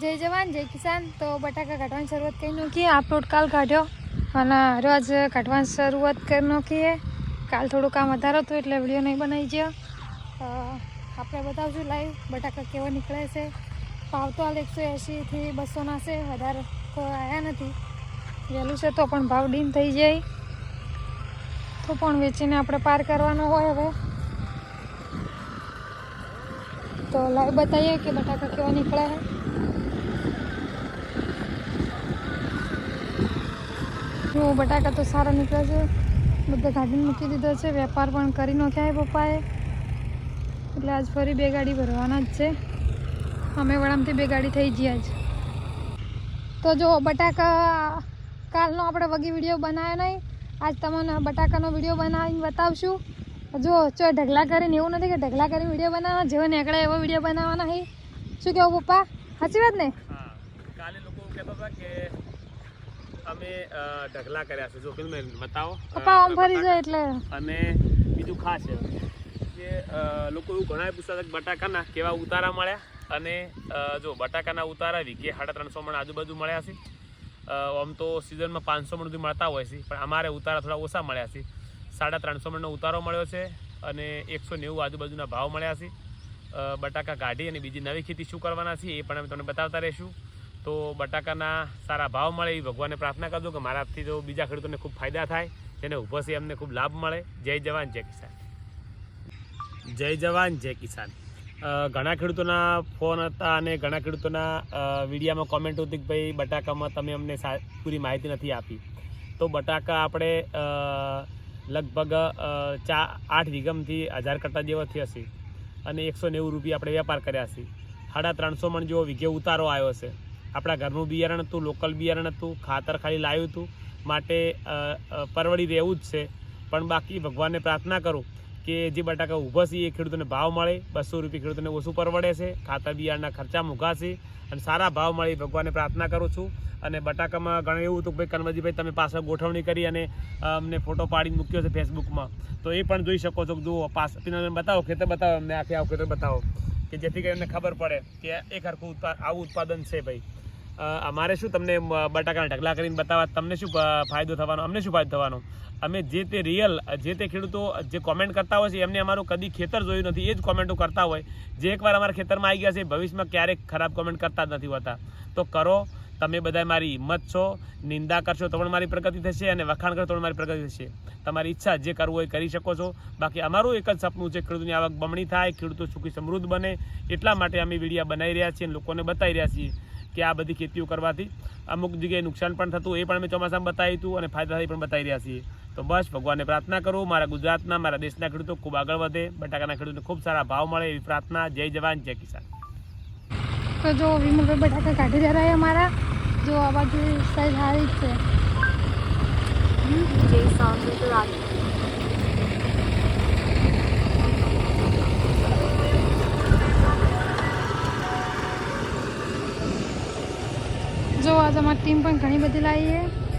જય જવાન, જય કિસાન. તો બટાકા કાઢવાની શરૂઆત કરી નાખીએ. આપલોડ કાલ કાઢ્યો. અને રોજ કાઢવાની શરૂઆત કરી નાખીએ. કાલ થોડું કામ વધારે હતું એટલે વીડિયો નહીં બનાવી ગયો. આપણે બતાવશું લાઈવ બટાકા કેવો નીકળે છે? ભાવ તો હાલ એકસો એંશીથી બસોના છે. વધારે તો આવ્યા નથી. વહેલું છે તો પણ ભાવ ડીમ થઈ જાય. તો પણ વેચીને આપણે પાર કરવાનો હોય હવે. તો લાઈવ બતાવીએ કે બટાકા કેવા નીકળે છે. જો બટાકા તો સારા નીકળે છે. બધા ગાડીને મૂકી દીધો છે. વેપાર પણ કરી નાખ્યા છે પપ્પાએ. એટલે આજ ફરી બે ગાડી ભરવાના જ છે. અમે વળામથી બે ગાડી થઈ ગયા છે. તો જો બટાકા કાલનો આપણે વગી વીડિયો બનાવ્યો નહીં. આજ તમને બટાકાનો વીડિયો બનાવીને બતાવશું. જો ચો ઢગલા કરીને એવું નથી કે ઢગલા કરીને વીડિયો બનાવવાના, જેવો નીકળે એવો વીડિયો બનાવવાના હી શું કેવું પપ્પા? સાચી વાત ને? અમે ઢગલા કર્યા છે. જો ફિલ્મ બતાવો. પપ્પા આમ ફરી જાય એટલે. અને બીજું ખાસ છે કે લોકો એવું ઘણા પૂછતા બટાકાના કેવા ઉતારા મળ્યા? અને જો બટાકાના ઉતારા વીઘે સાડા ત્રણસો મણ આજુબાજુ મળ્યા છે. આમ તો સિઝનમાં પાંચસો મણ સુધી મળતા હોય છે પણ અમારે ઉતારા થોડા ઓછા મળ્યા છે. સાડા ત્રણસો મણનો ઉતારો મળ્યો છે અને એકસો નેવું આજુબાજુના ભાવ મળ્યા છે. બટાકા કાઢી અને બીજી નવી ખેતી શું કરવાના છે એ પણ અમે તમને બતાવતા રહીશું. તો બટાકાના સારા ભાવ મળે એ ભગવાનને પ્રાર્થના કરજો કે મારાથી તો બીજા ખેડૂતોને ખૂબ ફાયદા થાય, જેને ઊભો છે એમને ખૂબ લાભ મળે. જય જવાન, જય કિસાન. જય જવાન, જય કિસાન. ઘણા ખેડૂતોના ફોન હતા અને ઘણા ખેડૂતોના વિડીયામાં કોમેન્ટ હતી કે ભાઈ બટાકામાં તમે અમને પૂરી માહિતી નથી આપી. તો બટાકા આપણે લગભગ ચા, આઠ વીઘમથી હજાર કટ્ટા જેવો થયો છે. અને એકસો નેવું રૂપિયા આપણે વેપાર કર્યા છે. સાડા ત્રણસો મણ જેવો વીઘે ઉતારો આવ્યો છે. આપણા ઘરનું બિયારણ હતું, લોકલ બિયારણ હતું, ખાતર ખાલી લાવ્યું હતું. માટે પરવડી રહેવું જ છે. પણ બાકી ભગવાનને પ્રાર્થના કરું કે જે બટાકા ઊભા છે એ ખેડૂતોને ભાવ મળે. બસો રૂપિયા ખેડૂતોને ઓછું પરવડે છે. ખાતર બિયારણના ખર્ચા છે. અને સારા ભાવ મળે ભગવાનને પ્રાર્થના કરું છું. અને બટાકામાં ઘણું એવું હતું કે ભાઈ કનવજીભાઈ તમે પાછળ ગોઠવણી કરી અને અમને ફોટો પાડીને મૂક્યો છે ફેસબુકમાં. તો એ પણ જોઈ શકો છો. જુઓ પાસ તમે બતાવો, ખેતર બતાવો, અમને આખે આવું ખેતર બતાવો. કે જેથી કરીને ખબર પડે કે એક હરખું આવું ઉત્પાદન છે ભાઈ. અમારે શું તમને બટાકાના ઢગલા કરીને બતાવવા, તમને શું ફાયદો થવાનો, અમને શું ફાયદો થવાનો? અમે જે તે રિયલ જે તે ખેડૂતો જે કોમેન્ટ કરતા હોય છે, એમને અમારું કદી ખેતર જોયું નથી, એ જ કોમેન્ટો કરતા હોય. જે એકવાર અમારા ખેતરમાં આવી ગયા છે, ભવિષ્યમાં ક્યારેક ખરાબ કોમેન્ટ કરતા જ નથી હોતા. તો કરો તમે બધા મારી હિંમત છો, નિંદા કરશો તો પણ મારી પ્રગતિ થશે અને વખાણ કરશો તો પણ મારી પ્રગતિ થશે. તમારી ઈચ્છા જે કરવું હોય કરી શકો છો. બાકી અમારું એક જ સપનું છે, ખેડૂતની આવક બમણી થાય, ખેડૂતો સુખી સમૃદ્ધ બને. એટલા માટે અમે વિડીયા બનાવી રહ્યા છીએ અને લોકોને બતાવી રહ્યા છીએ કે આ બધી ખેતીઓ કરવાથી અમુક જગ્યાએ નુકસાન પણ થતું, એ પણ અમે ચોમાસામાં બતાવ્યું હતું અને ફાયદા થાય પણ બતાવી રહ્યા છીએ. તો બસ, ભગવાનને પ્રાર્થના કરું, મારા ગુજરાતના, મારા દેશના ખેડૂતો ખૂબ આગળ વધે, બટાકાના ખેડૂતોને ખૂબ સારા ભાવ મળે. એવી પ્રાર્થના, જય જવાન, જય કિસાન. તો જો વિમલભાઈ બટાકા કાઢી રહ્યા અમારા જો આ બાજુ સાઈડ સારી છે. જે sounds of the જો આજે અમારી ટીમ પણ ઘણી બધી લાવી છે.